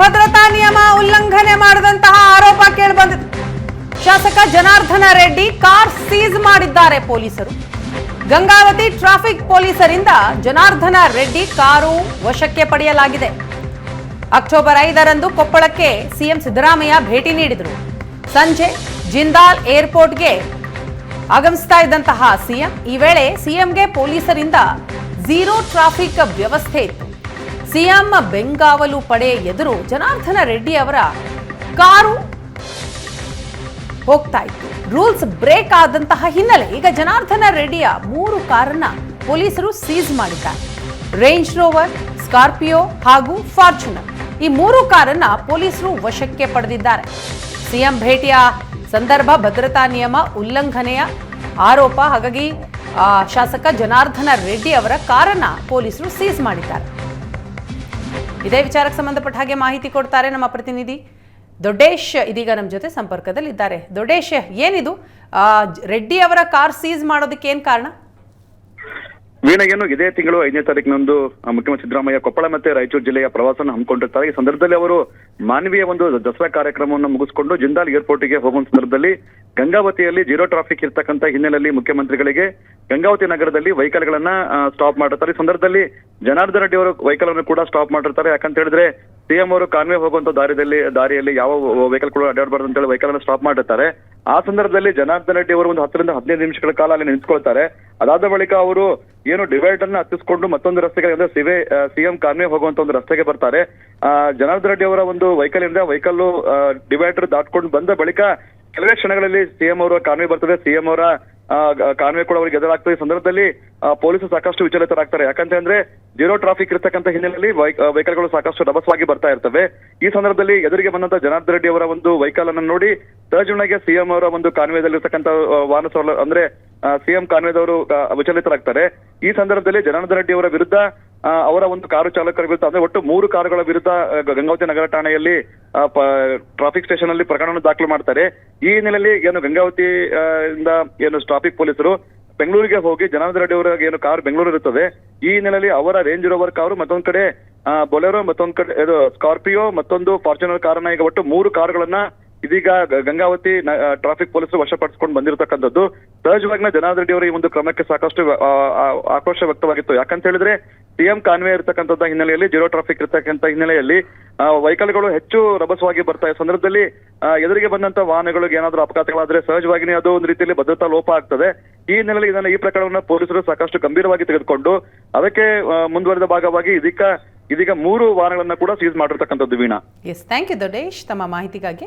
ಭದ್ರತಾ ನಿಯಮ ಉಲ್ಲಂಘನೆ ಮಾಡಿದಂತಹ ಆರೋಪ ಕೇಳಿಬಂದಿದೆ ಶಾಸಕ ಜನಾರ್ದನ ರೆಡ್ಡಿ ಕಾರ್ ಸೀಸ್ ಮಾಡಿದ್ದಾರೆ ಪೊಲೀಸರು. ಗಂಗಾವತಿ ಟ್ರಾಫಿಕ್ ಪೊಲೀಸರಿಂದ ಜನಾರ್ದನ ರೆಡ್ಡಿ ಕಾರು ವಶಕ್ಕೆ ಪಡೆಯಲಾಗಿದೆ. ಅಕ್ಟೋಬರ್ ಐದರಂದು ಕೊಪ್ಪಳಕ್ಕೆ ಸಿಎಂ ಸಿದ್ದರಾಮಯ್ಯ ಭೇಟಿ ನೀಡಿದರು. ಸಂಜೆ ಜಿಂದಾಲ್ ಏರ್ಪೋರ್ಟ್ಗೆ ಆಗಮಿಸ್ತಾ ಇದ್ದಂತಹ ಸಿಎಂ ಈ ವೇಳೆ ಸಿಎಂಗೆ ಪೊಲೀಸರಿಂದ ಝೀರೋ ಟ್ರಾಫಿಕ್ ವ್ಯವಸ್ಥೆ ಇತ್ತು. ಸಿಎಂ ಬೆಂಗಾವಲು ಪಡೆ ಎದುರು ಜನಾರ್ದನ ರೆಡ್ಡಿ ಅವರ ಕಾರು ಹೋಗ್ತಾ ಇತ್ತು. ರೂಲ್ಸ್ ಬ್ರೇಕ್ ಆದಂತಹ ಹಿನ್ನೆಲೆ ಈಗ ಜನಾರ್ದನ ರೆಡ್ಡಿಯ ಮೂರು ಕಾರನ್ನ ಪೊಲೀಸರು ಸೀಸ್ ಮಾಡಿದ್ದಾರೆ. ರೇಂಜ್ ರೋವರ್, ಸ್ಕಾರ್ಪಿಯೋ ಹಾಗೂ ಫಾರ್ಚುನರ್ ಈ ಮೂರು ಕಾರನ್ನ ಪೊಲೀಸರು ವಶಕ್ಕೆ ಪಡೆದಿದ್ದಾರೆ. ಸಿಎಂ ಭೇಟಿಯ ಸಂದರ್ಭ ಭದ್ರತಾ ನಿಯಮ ಉಲ್ಲಂಘನೆಯ ಆರೋಪ, ಹಾಗಾಗಿ ಶಾಸಕ ಜನಾರ್ದನ ರೆಡ್ಡಿ ಅವರ ಕಾರನ್ನ ಪೊಲೀಸರು ಸೀಸ್ ಮಾಡಿದ್ದಾರೆ. ಇದೇ ವಿಚಾರಕ್ಕೆ ಸಂಬಂಧಪಟ್ಟ ಹಾಗೆ ಮಾಹಿತಿ ಕೊಡ್ತಾರೆ ನಮ್ಮ ಪ್ರತಿನಿಧಿ ದೊಡ್ಡೇಶ್ ಇದೀಗ ನಮ್ಮ ಜೊತೆ ಸಂಪರ್ಕದಲ್ಲಿದ್ದಾರೆ. ದೊಡ್ಡೇಶ್, ಏನಿದು? ರೆಡ್ಡಿ ಅವರ ಕಾರ್ ಸೀಸ್ ಮಾಡೋದಕ್ಕೆ ಏನು ಕಾರಣ? ವೀಣೆಯನ್ನು ಇದೇ ತಿಂಗಳು ಐದನೇ ತಾರೀಕಿನಂದು ಮುಖ್ಯಮಂತ್ರಿ ಸಿದ್ದರಾಮಯ್ಯ ಕೊಪ್ಪಳ ಮತ್ತೆ ರಾಯಚೂರು ಜಿಲ್ಲೆಯ ಪ್ರವಾಸನ ಹಮ್ಮಿಕೊಂಡಿರ್ತಾರೆ. ಈ ಸಂದರ್ಭದಲ್ಲಿ ಅವರು ಮಾನವೀಯ ಒಂದು ದಸರಾ ಕಾರ್ಯಕ್ರಮವನ್ನು ಮುಗಿಸಿಕೊಂಡು ಜಿಂದಾಲ್ ಏರ್ಪೋರ್ಟ್ಗೆ ಹೋಗುವ ಸಂದರ್ಭದಲ್ಲಿ ಗಂಗಾವತಿಯಲ್ಲಿ ಜೀರೋ ಟ್ರಾಫಿಕ್ ಇರ್ತಕ್ಕಂಥ ಹಿನ್ನೆಲೆಯಲ್ಲಿ ಮುಖ್ಯಮಂತ್ರಿಗಳಿಗೆ ಗಂಗಾವತಿ ನಗರದಲ್ಲಿ ವೆಹಿಕಲ್ಗಳನ್ನ ಸ್ಟಾಪ್ ಮಾಡಿರ್ತಾರೆ. ಈ ಸಂದರ್ಭದಲ್ಲಿ ಜನಾರ್ದನ ರೆಡ್ಡಿ ಅವರು ವೆಹಿಕಲ್ ಅನ್ನು ಕೂಡ ಸ್ಟಾಪ್ ಮಾಡಿರ್ತಾರೆ. ಯಾಕಂತ ಹೇಳಿದ್ರೆ ಸಿಎಂ ಅವರು ಕಾನ್ವೆ ಹೋಗುವಂತ ದಾರಿಯಲ್ಲಿ ದಾರಿಯಲ್ಲಿ ಯಾವ ವೆಹಿಕಲ್ ಕೂಡ ಅಡ್ಡಾಡಬಾರ್ದು ಅಂತ ಹೇಳಿ ವೆಹಿಕಲ್ ಅನ್ನು ಸ್ಟಾಪ್ ಮಾಡಿರ್ತಾರೆ. ಆ ಸಂದರ್ಭದಲ್ಲಿ ಜನಾರ್ದನ ರೆಡ್ಡಿ ಅವರು ಒಂದು ಹತ್ತರಿಂದ ಹದಿನೈದು ನಿಮಿಷಗಳ ಕಾಲ ಅಲ್ಲಿ ನಿಂತ್ಕೊಳ್ತಾರೆ. ಅದಾದ ಬಳಿಕ ಅವರು ಏನು ಡಿವೈಡ್ ಅನ್ನ ಹತ್ತಿಸ್ಕೊಂಡು ಮತ್ತೊಂದು ರಸ್ತೆಗೆ, ಅಂದ್ರೆ ಸಿವೆ ಸಿಎಂ ಕಾನ್ವೆ ಹೋಗುವಂತ ಒಂದು ರಸ್ತೆಗೆ ಬರ್ತಾರೆ. ಜನಾರ್ದನ್ ರೆಡ್ಡಿ ಅವರ ಒಂದು ವೆಹಿಕಲ್ ಇಂದ ವೆಹಿಕಲ್ ಡಿವೈಡರ್ ದಾಟ್ಕೊಂಡು ಬಂದ ಬಳಿಕ, ಕೆಲವೇ ಕ್ಷಣಗಳಲ್ಲಿ ಸಿಎಂ ಅವರ ಕಾನ್ವೆ ಬರ್ತದೆ. ಸಿಎಂ ಅವರ ಕಾನ್ವೆ ಕೂಡ ಅವರಿಗೆ ಎದುರಾಗ್ತದೆ. ಈ ಸಂದರ್ಭದಲ್ಲಿ ಪೊಲೀಸರು ಸಾಕಷ್ಟು ವಿಚಲಿತರಾಗ್ತಾರೆ. ಯಾಕಂತ ಅಂದ್ರೆ, ಜೀರೋ ಟ್ರಾಫಿಕ್ ಇರತಕ್ಕಂತ ಹಿನ್ನೆಲೆಯಲ್ಲಿ ವೆಹಿಕಲ್ಗಳು ಸಾಕಷ್ಟು ರಭಸವಾಗಿ ಬರ್ತಾ ಇರ್ತವೆ. ಈ ಸಂದರ್ಭದಲ್ಲಿ ಎದುರಿಗೆ ಬಂದಂತ ಜನಾರ್ದನ್ ರೆಡ್ಡಿ ಅವರ ಒಂದು ವೆಹಿಕಲ್ ಅನ್ನು ನೋಡಿ ತಜುಣಗೆ ಸಿಎಂ ಅವರ ಒಂದು ಕಾನ್ವೇದಲ್ಲಿರ್ತಕ್ಕಂಥ ವಾಹನ ಸೌಲ ಅಂದ್ರೆ ಸಿಎಂ ಕಾನ್ವೆದವರು ವಿಚಲಿತರಾಗ್ತಾರೆ. ಈ ಸಂದರ್ಭದಲ್ಲಿ ಜನಾರ್ದನ್ ರೆಡ್ಡಿ ಅವರ ವಿರುದ್ಧ ಅವರ ಒಂದು ಕಾರು ಚಾಲಕರ ವಿರುದ್ಧ ಅಂದ್ರೆ ಒಟ್ಟು ಮೂರು ಕಾರುಗಳ ವಿರುದ್ಧ ಗಂಗಾವತಿ ನಗರ ಠಾಣೆಯಲ್ಲಿ ಟ್ರಾಫಿಕ್ ಸ್ಟೇಷನ್ ಅಲ್ಲಿ ಪ್ರಕರಣ ದಾಖಲು ಮಾಡ್ತಾರೆ. ಈ ಹಿನ್ನೆಲೆಯಲ್ಲಿ ಏನು ಗಂಗಾವತಿ ಇಂದ ಏನು ಟ್ರಾಫಿಕ್ ಪೊಲೀಸರು ಬೆಂಗಳೂರಿಗೆ ಹೋಗಿ ಜನಾರ್ದನ್ ರೆಡ್ಡಿ ಅವರ ಏನು ಕಾರು ಬೆಂಗಳೂರು ಇರುತ್ತದೆ. ಈ ಹಿನ್ನೆಲೆಯಲ್ಲಿ ಅವರ ರೇಂಜ್ ರೋವರ್ ಕಾರು ಮತ್ತೊಂದ್ ಕಡೆ ಬೊಲೆರೋ ಮತ್ತೊಂದ್ ಕಡೆ, ಇದು ಸ್ಕಾರ್ಪಿಯೋ ಮತ್ತೊಂದು ಫಾರ್ಚುನರ್ ಕಾರನ್ನ ಈಗ ಒಟ್ಟು ಮೂರು ಕಾರುಗಳನ್ನ ಇದೀಗ ಗಂಗಾವತಿ ಟ್ರಾಫಿಕ್ ಪೊಲೀಸರು ವಶಪಡಿಸಿಕೊಂಡು ಬಂದಿರತಕ್ಕಂಥದ್ದು ಸಹಜವಾಗಿನ ಜನಾರ್ದನ್ ರೆಡ್ಡಿ ಅವರ ಈ ಒಂದು ಕ್ರಮಕ್ಕೆ ಸಾಕಷ್ಟು ಆಕ್ರೋಶ ವ್ಯಕ್ತವಾಗಿತ್ತು. ಯಾಕಂತ ಹೇಳಿದ್ರೆ ಸಿಎಂ ಕಾನ್ವೆ ಇರತಕ್ಕಂಥದ್ದ ಹಿನ್ನೆಲೆಯಲ್ಲಿ, ಜೀರೋ ಟ್ರಾಫಿಕ್ ಇರತಕ್ಕಂಥ ಹಿನ್ನೆಲೆಯಲ್ಲಿ ವೆಹಿಕಲ್ಗಳು ಹೆಚ್ಚು ರಭಸವಾಗಿ ಬರ್ತಾ ಇದೆ ಸಂದರ್ಭದಲ್ಲಿ ಎದುರಿಗೆ ಬಂದಂತ ವಾಹನಗಳಿಗೆ ಏನಾದರೂ ಅಪಘಾತಗಳಾದ್ರೆ ಸಹಜವಾಗಿನೇ ಅದು ಒಂದು ರೀತಿಯಲ್ಲಿ ಭದ್ರತಾ ಲೋಪ ಆಗ್ತದೆ. ಈ ಹಿನ್ನೆಲೆಯಲ್ಲಿ ಇದನ್ನ ಈ ಪ್ರಕರಣವನ್ನು ಪೊಲೀಸರು ಸಾಕಷ್ಟು ಗಂಭೀರವಾಗಿ ತೆಗೆದುಕೊಂಡು, ಅದಕ್ಕೆ ಮುಂದುವರೆದ ಭಾಗವಾಗಿ ಇದೀಗ ಇದೀಗ ಮೂರು ವಾಹನಗಳನ್ನ ಕೂಡ ಸೀಸ್ ಮಾಡಿರ್ತಕ್ಕಂಥದ್ದು Veena. Yes thank you Dodesh ತಮ್ಮ ಮಾಹಿತಿಗಾಗಿ